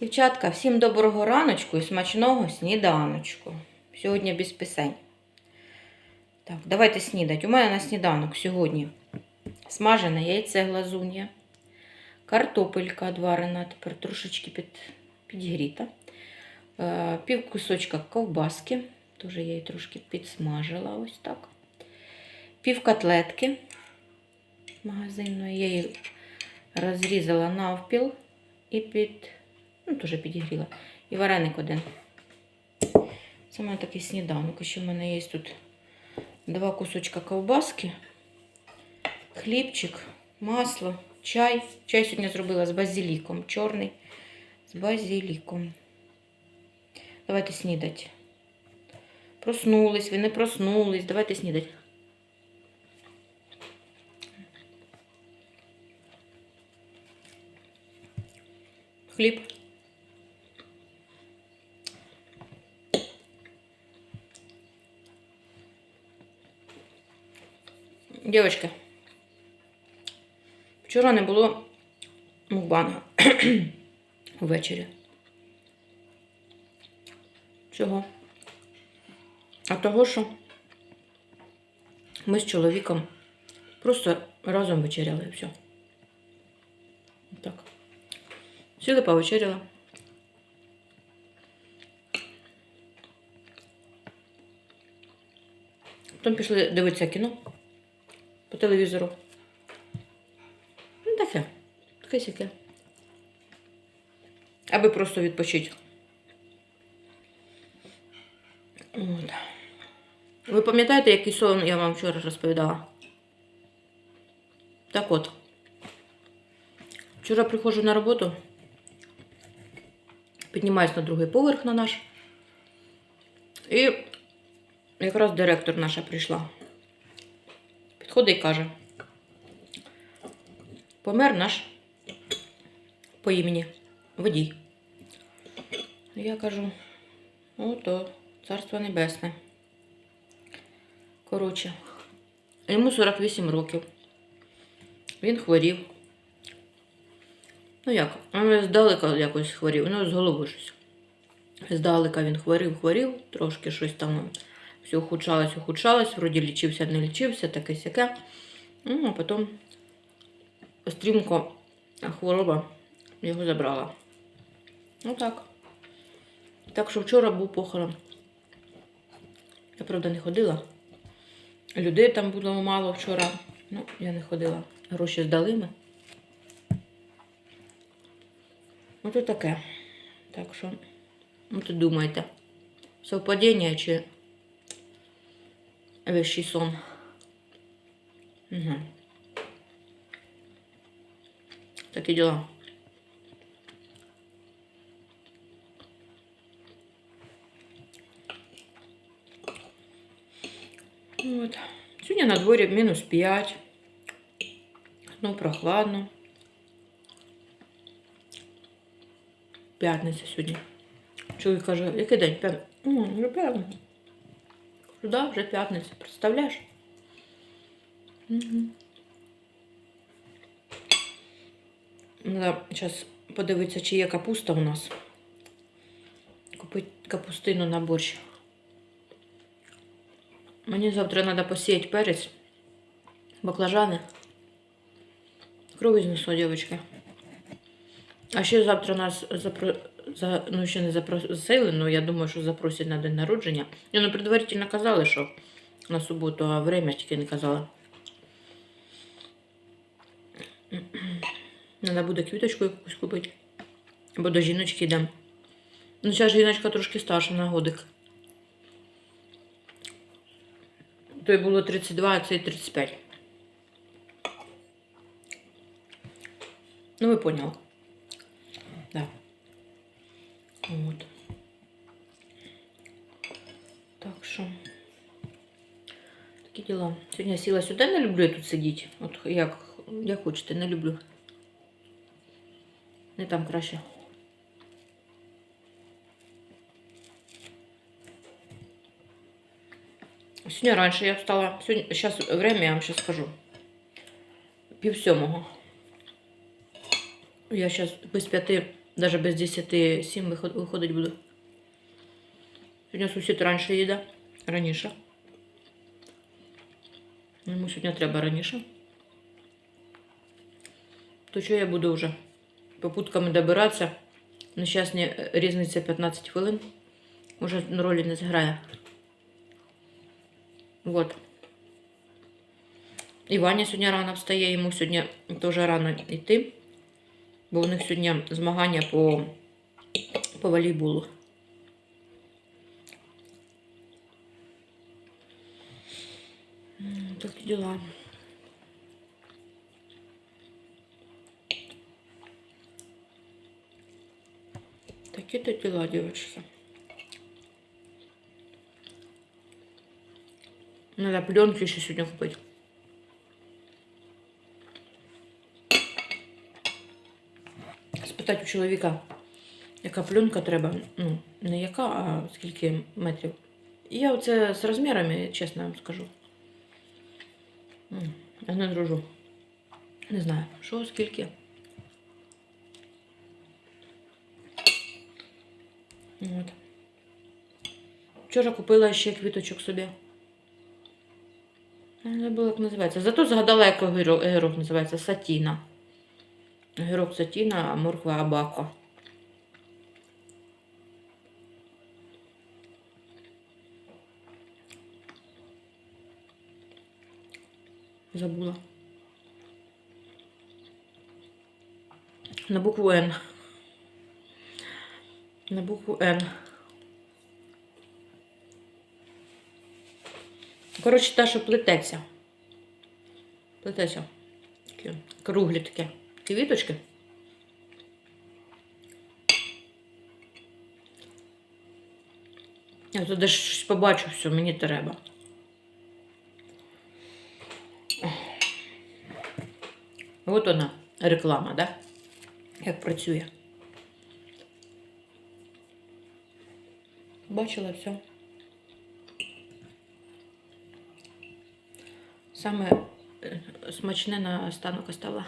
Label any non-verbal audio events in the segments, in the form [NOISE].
Дівчатка, всім доброго раночку і смачного сніданочку. Сьогодні без пісень. Так, давайте снідать. У мене на сніданок сьогодні смажене яйце глазун'я, картопелька відварена, тепер трошечки під, підігріта. Е, пів кусочка ковбаски, теж я її трошки підсмажила ось так. Пів котлетки магазинної. Я її розрізала навпіл і під, ну, теж підігріла. І вареник один. Це у мене такий сніданок. Ще в мене є тут два кусочка ковбаски, хлібчик, масло, чай. Чай сьогодні зробила з базиліком. Чорний з базиліком. Давайте снідати. Проснулись, ви не проснулись. Давайте снідати. Хліб. Дівчатки, вчора не було мукбанга [CLEARS THROAT] ввечері. Чого? А того, що ми з чоловіком просто разом вечеряли і все. Так. Сіли повечеряла. Потім пішли дивитися кіно телевізору. Ну, таке. Таке сяке. Аби просто відпочити. От. Ви пам'ятаєте, який сон я вам вчора розповідала? Так от. Вчора приходжу на роботу, піднімаюсь на другий поверх на наш. І якраз директор наша прийшла. І каже: помер наш по імені водій. Я кажу, о, то царство небесне. Коротше, йому 48 років. Він хворів. Ну як? Він здалека якось хворів, ну з голови щось. Здалека він хворів, хворів, трошки щось там все ухудшалось, ухудшалось, вроді лічився, не лічився, таке сяке. Ну, а потім стрімко хвороба його забрала. Ну так. Так що вчора був похорон. Я, правда, не ходила. Людей там було мало вчора. Ну, я не ходила. Гроші здали ми. Ну, то таке. Так що, ну то думайте, совпадіння чи вищий сон. Угу. Такі діла. От. Сьогодні на дворі мінус 5. Ну, прохладно. П'ятниця сьогодні. Чоловік каже, який день? П'ятниця. Да, вже п'ятниця. Представляєш? Угу. Треба зараз подивитися, чи є капуста у нас. Купити капустину на борщ. Мені завтра треба посіяти перець, баклажани. Кров ізнесу, дівчатки. А ще завтра нас запро... за... ну, ще не запросили, але я думаю, що запросять на день народження. Я ну, предварительно казали, що на суботу, а время тільки не казали. Треба буде квіточку якусь купити. Або до жіночки йдемо. Ну, ця жіночка трошки старша на годик. Той було 32, а цей 35. Ну, ви поняли. Да. От. Так що. Такі діла. Сьогодні я сюди, не люблю я тут сидіти. От як, як хочете, не люблю. Не там краще. Сьогодні раніше я встала. Сьогодні, зараз время я вам ще скажу. Пів сьомого. Я зараз без п'яти Навіть без 10 7 виход- виходить буду. Сьогодні сусід раніше їде. Раніше. Йому сьогодні треба раніше. То що я буду вже попутками добиратися? Нещасні е, різниця 15 хвилин. Уже ролі не зграє. Вот. І Ваня сьогодні рано встає, йому сьогодні теж рано йти, бо у них сьогодні змагання по, по волейболу. Такі діла. Такі-то діла, дівчатки. Надо пленки ще сьогодні купити. Спитати у чоловіка, яка пленка треба. Ну, не яка, а скільки метрів. І я оце з розмірами, чесно вам скажу. Я не дружу. Не знаю, що, скільки. От. Вчора купила ще квіточок собі. Не забула, як називається. Зато згадала, як огірок називається Сатіна. Огірок Сатіна, а морква Абако. Забула. На букву Н. На букву Н. Коротше, та, що плететься. Плететься. Круглі такі. Квіточки. Я тут десь щось побачу, все, мені треба. От вона, реклама, да? Як працює. Бачила все. Саме е, смачне на останок остала.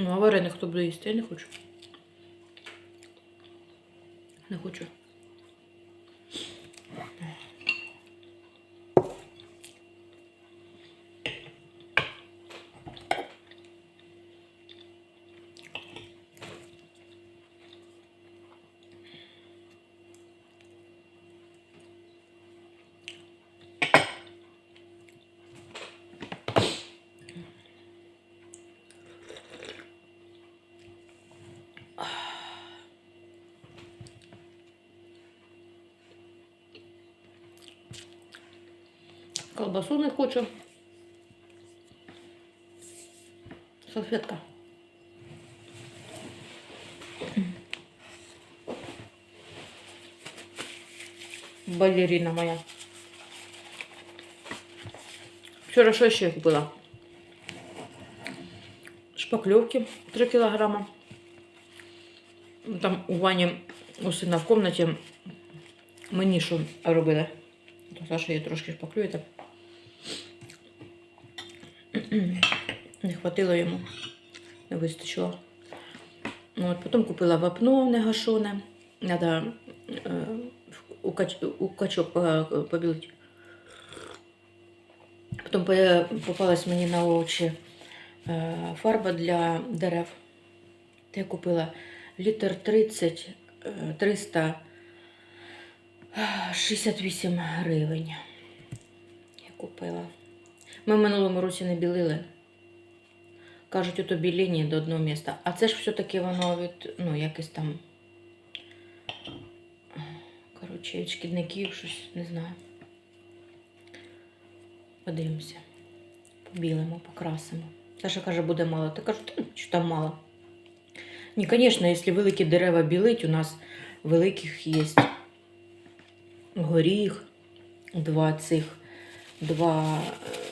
Ну, а варених хто буде їсти? Я не хочу. Не хочу. Колбасу не хочу. Салфетка. Балерина моя. Вчора що ще купила? Шпаклевки 3 кілограма. Там у Вані у сина в кімнаті мені що робили. Саша її трошки шпаклює так. Не хватило йому, не вистачило. Ну, От, потім купила вапно негашоне. Е, у, кач, у качок побілити. Потім попалась мені на очі е, фарба для дерев. Я купила літр 30, е, 368 гривень. Я купила. Ми в минулому році не білили. Кажуть, ото біління до одного міста. А це ж все-таки воно від, ну, якось там. Коротше, від шкідників щось, не знаю. Подивимося. Побілимо, покрасимо. Саша каже, буде мало. Та кажу, що там мало. Ні, звісно, якщо великі дерева білить, у нас великих є горіх, два цих, два, е,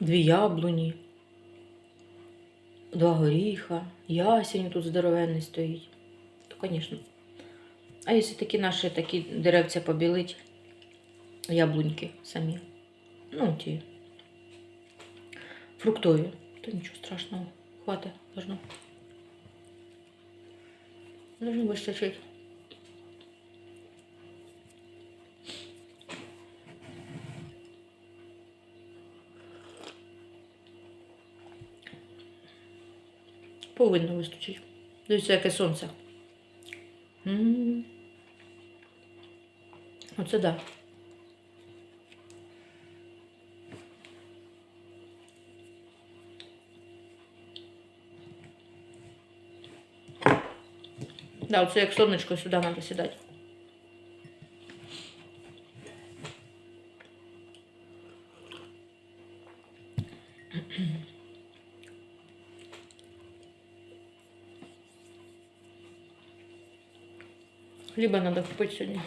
дві яблуні, два горіха, ясень тут здоровенний стоїть. То, звісно. А якщо такі наші такі деревця побілить, яблуньки самі, ну, ті фруктові. То нічого страшного. Хватить, должно. Должно вистачить. Повинно вистачити. Дивіться, яке сонце. М. Оце да. Да, оце як сонечко сюди треба сідати. Хліба треба купити сьогодні.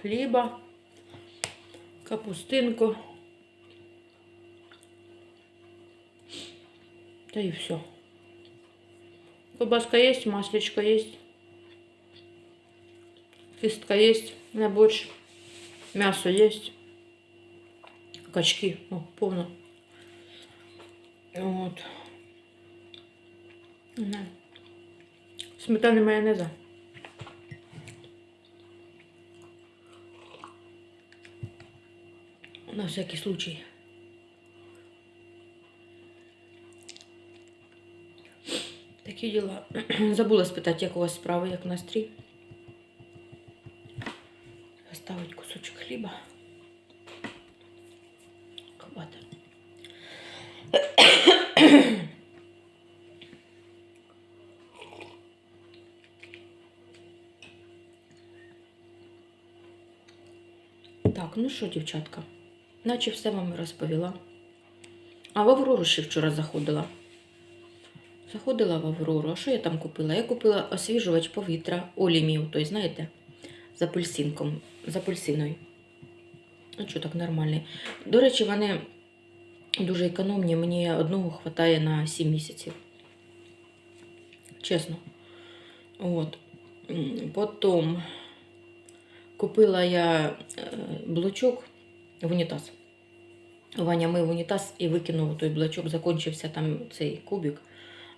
Хліба, капустинку. Та і все. Колбаска есть, маслечко есть. Кистка есть на борщ. Мясо есть. Качки, ну, повно. Вот. Да. Сметаны майонеза. всякий случай. Такі діла. [CLEARS THROAT] Забула спитати, як у вас справи, як настрій. Оставить кусочок хліба. Хватить. Так, ну що, дівчатка, Наче все вам розповіла. А в Аврору ще вчора заходила. Заходила в Аврору. А що я там купила? Я купила освіжувач повітря Олімів, той, знаєте, з апельсинком, з апельсиною. Ну, що так нормальний. До речі, вони дуже економні. Мені одного вистачає на 7 місяців. Чесно. От. Потім купила я е, блочок в унітаз. Ваня мив унітаз і викинув той блочок, закінчився там цей кубик.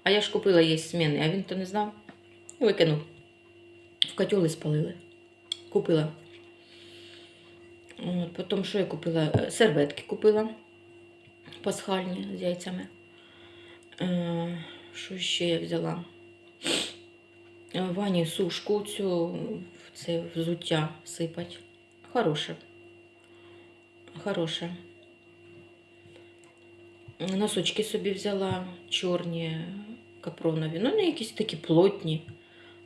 А я ж купила їй зміни, а він то не знав. Викинув. В котел спалили. Купила. От, потім що я купила? Е, Серветки купила пасхальні з яйцями. Е, Що ще я взяла? Вані сушку цю це взуття сипать. Хороше. Хороше. Носочки собі взяла чорні капронові. Ну, не якісь такі плотні.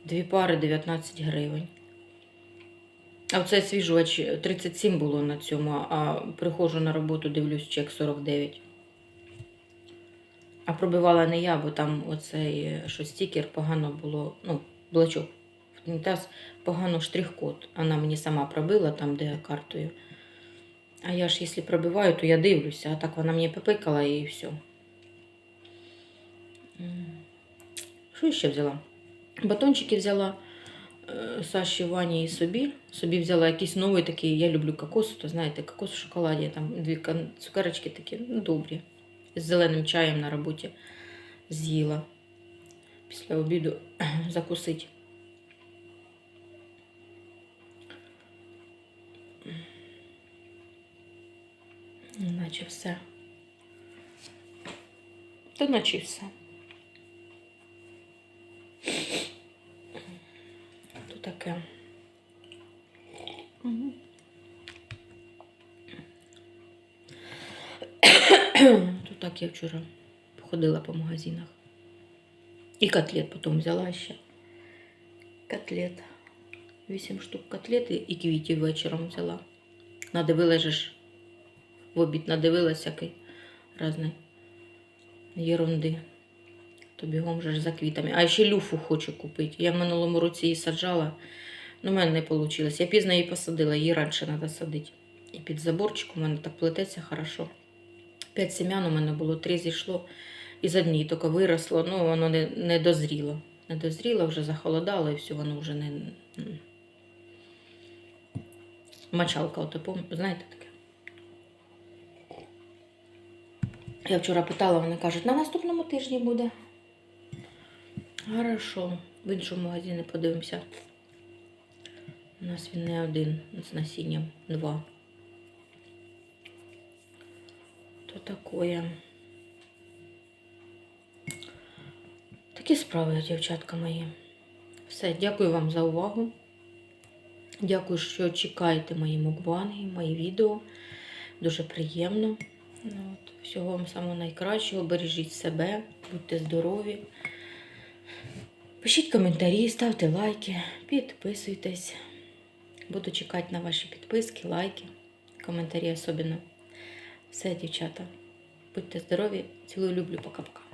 Дві пари 19 гривень. А оце свіжувач 37 було на цьому, а приходжу на роботу, дивлюсь, чек 49. А пробивала не я, бо там оцей що стікер погано було, ну, блочок. В унітаз погано штрих-код. Вона мені сама пробила там, де картою. А я ж, якщо пробиваю, то я дивлюся, а так вона мені попикала і все. Що ще взяла? Батончики взяла е, Саші, Вані і собі. Собі взяла якийсь новий такий, я люблю кокос, то знаєте, кокос в шоколаді, там дві цукерочки такі, ну, добрі. З зеленим чаєм на роботі з'їла. Після обіду [CLEARS THROAT] закусить. Наче все. Та наче все. Тут таке. Тут так я вчора походила по магазинах. І котлет потім взяла ще. Котлет. Вісім штук котлет і квітів вечором взяла. Надивила же ж в обід надивилась всякий разний єрунди. То бігом же ж за квітами. А ще люфу хочу купити. Я в минулому році її саджала, але в мене не вийшло. Я пізно її посадила, її раніше треба садити. І під заборчиком у мене так плететься хорошо. П'ять семян у мене було, три зійшло. І з однієї тільки виросло, ну воно не, не дозріло. Не дозріло, вже захолодало і все, воно вже не. Мочалка, ото, знаєте Я вчора питала, вони кажуть, на наступному тижні буде. Хорошо. В іншому магазині подивимося. У нас він не один з насінням, два. То такое. Такі справи, дівчатка мої. Все, дякую вам за увагу. Дякую, що чекаєте мої мукбанги, мої відео. Дуже приємно. Ну, от, всього вам самого найкращого. Бережіть себе, будьте здорові. Пишіть коментарі, ставте лайки, підписуйтесь. Буду чекати на ваші підписки, лайки, коментарі особливо. Все, дівчата. Будьте здорові, цілую, люблю, пока-пока.